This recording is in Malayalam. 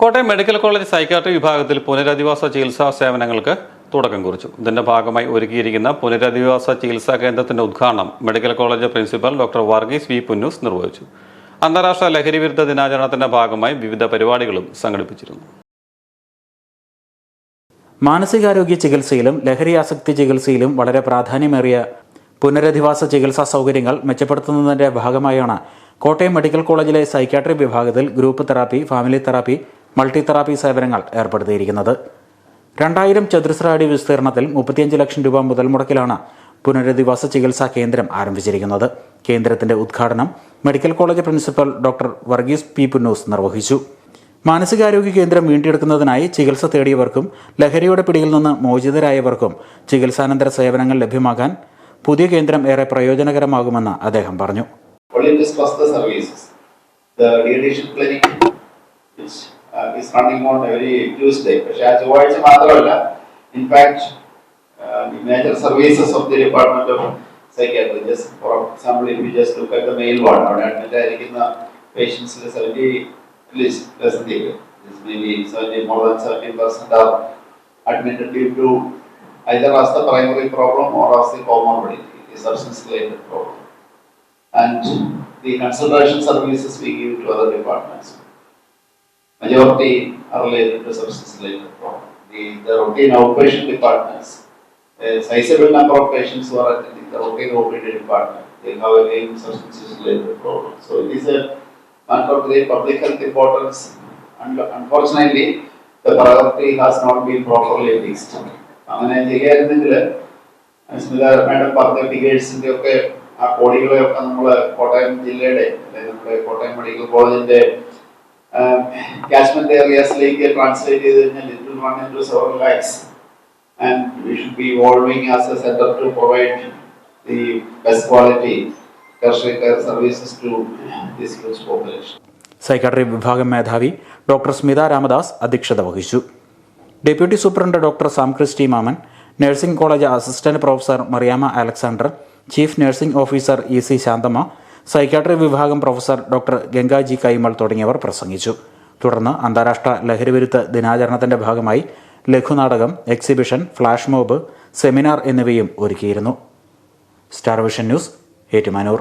കോട്ടയം മെഡിക്കൽ കോളേജ് സൈക്കാട്രി വിഭാഗത്തിൽ പുനരധിവാസ ചികിത്സാ സേവനങ്ങൾക്ക് തുടക്കം കുറിച്ചു. ഇതിന്റെ ഭാഗമായി ഒരുക്കിയിരിക്കുന്ന പുനരധിവാസ ചികിത്സാ കേന്ദ്രത്തിന്റെ ഉദ്ഘാടനം medical college principal doctor Varghese V Punnoose നിർവഹിച്ചു. അന്താരാഷ്ട്ര ലഹരി വിരുദ്ധ ദിനാചരണത്തിന്റെ ഭാഗമായി വിവിധ പരിപാടികളും സംഘടിപ്പിച്ചിരുന്നു. മാനസികാരോഗ്യ ചികിത്സയിലും ലഹരി ആസക്തി ചികിത്സയിലും വളരെ പ്രാധാന്യമേറിയ പുനരധിവാസ ചികിത്സാ സൗകര്യങ്ങൾ മെച്ചപ്പെടുത്തുന്നതിന്റെ ഭാഗമായാണ് കോട്ടയം മെഡിക്കൽ കോളേജിലെ സൈക്യാട്രി വിഭാഗത്തിൽ group therapy family therapy multi therapy സേവനങ്ങൾ ഏർപ്പെടുത്തിയിരിക്കുന്നത്. രണ്ടായിരം ചതുരശ്ര അടി വിസ്തീർണത്തിൽ മുപ്പത്തിയഞ്ച് ലക്ഷം രൂപ മുതൽ മുടക്കിലാണ് പുനരധിവാസ ചികിത്സാ കേന്ദ്രം ആരംഭിച്ചിരിക്കുന്നത്. കേന്ദ്രത്തിന്റെ ഉദ്ഘാടനം medical college principal doctor Varghese P Punnoose നിർവഹിച്ചു. മാനസികാരോഗ്യ കേന്ദ്രം വീണ്ടെടുക്കുന്നതിനായി ചികിത്സ തേടിയവർക്കും ലഹരിയുടെ പിടിയിൽ നിന്ന് മോചിതരായവർക്കും ചികിത്സാനന്തര സേവനങ്ങൾ ലഭ്യമാകാൻ പുതിയ കേന്ദ്രം ഏറെ പ്രയോജനകരമാകുമെന്ന് അദ്ദേഹം പറഞ്ഞു. discuss the services. The radiation clinic, which uh, is running on every Tuesday, പക്ഷേ ആ ചൊവ്വാഴ്ച മാത്രമല്ല in fact the major services of the department of psychiatry, just for example, if you just look at the main ward, അവിടെ അഡ്മിറ്റ് ആയിരിക്കുന്ന പേഷ്യൻസിൽ seventy at least percentage maybe seventy, more than seventy percent are admitted due to either as the primary problem or as the comorbidity, the substance related problem. And the consultation services we give to other departments. Majority are related to substance related problem. The, the routine outpatient departments, a sizable number of patients who are attending the routine OPD department, they have again substance related problem. So it is a matter of great public health importance. And unfortunately, the priority has not been properly fixed. അങ്ങനെ ചെയ്യായിരുന്നെങ്കിൽ സ്മിത മാഡം പറഞ്ഞ ഫിഗേഴ്സിന്റെ ഒക്കെ ആ കോടികളെയൊക്കെ നമ്മൾ കോട്ടയം ജില്ലയുടെ അല്ലെങ്കിൽ നമ്മുടെ കോട്ടയം മെഡിക്കൽ കോളേജിന്റെ കാച്ച്മെന്റ് ഏരിയാസിലേക്ക് ട്രാൻസ്ലേറ്റ് ചെയ്ത് കഴിഞ്ഞാൽ it will run into several lakhs and we should be evolving as a centre to provide the best quality tertiary care services to this huge population. Psychiatry വിഭാഗം മേധാവി ഡോക്ടർ സ്മിത രാമദാസ് അധ്യക്ഷത വഹിച്ചു deputy superintendent doctor Sam Christy Mammen nursing college assistant professor Mariyama Alexander chief nursing officer E C Shanthamma psychiatry വിഭാഗം പ്രൊഫസർ ഡോക്ടർ ഗംഗാജി കൈമൾ തുടങ്ങിയവർ പ്രസംഗിച്ചു. തുടർന്ന് അന്താരാഷ്ട്ര ലഹരിവിരുദ്ധ ദിനാചരണത്തിന്റെ ഭാഗമായി ലഘുനാടകം എക്സിബിഷൻ ഫ്ലാഷ് മോബ് സെമിനാർ എന്നിവയും ഒരുക്കിയിരുന്നു. Star vision news Ettumanoor.